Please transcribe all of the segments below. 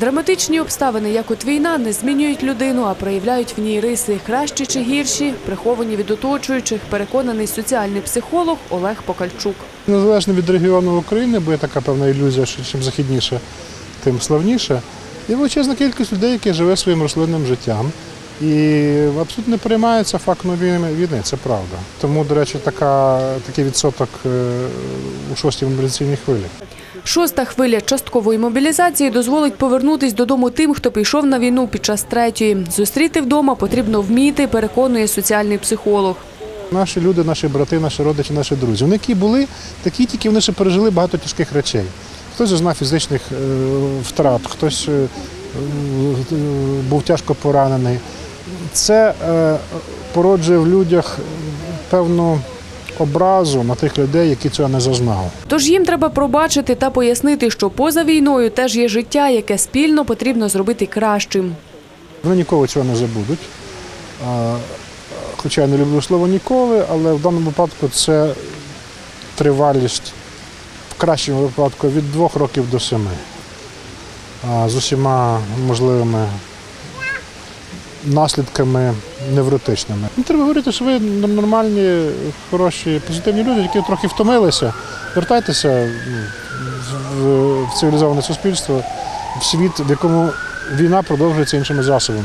Драматичні обставини, як от війна, не змінюють людину, а проявляють в ній риси кращі чи гірші, приховані від оточуючих, переконаний соціальний психолог Олег Покальчук. Незалежно від регіону України, бо є така певна ілюзія, що чим західніше, тим славніше. Є величезна кількість людей, які живе своїм рослинним життям. І абсолютно не приймається факт нової війни, це правда. Тому, до речі, така, такий відсоток е, у шостій мобілізаційній хвилі. Шоста хвиля часткової мобілізації дозволить повернутись додому тим, хто пішов на війну під час третьої. Зустріти вдома потрібно вміти, переконує соціальний психолог. Наші люди, наші брати, наші родичі, наші друзі. Вони які були, такі тільки вони ще пережили багато тяжких речей. Хтось зазнав фізичних е, втрат, хтось е, е, був тяжко поранений. Це породжує в людях певну образу на тих людей, які цього не зазнали. Тож їм треба пробачити та пояснити, що поза війною теж є життя, яке спільно потрібно зробити кращим. Вони ніколи цього не забудуть. Хоча я не люблю слово ніколи, але в даному випадку це тривалість в кращому випадку від двох років до семи. З усіма можливими наслідками невротичними. Не треба говорити, що ви нормальні, хороші, позитивні люди, які трохи втомилися. Вертайтеся в- в цивілізоване суспільство, в світ, в якому війна продовжується іншими засобами.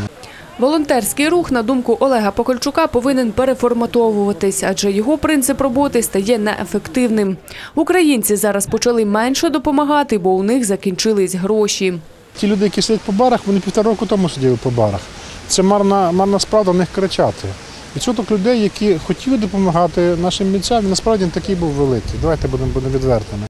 Волонтерський рух, на думку Олега Покольчука, повинен переформатовуватись, адже його принцип роботи стає неефективним. Українці зараз почали менше допомагати, бо у них закінчились гроші. Ті люди, які сидять по барах, вони півтора року тому сиділи по барах. Це марна, марна справа в них кричати. Відсоток людей, які хотіли допомагати нашим митцям, насправді такий був великий. Давайте будемо, будемо відвертими.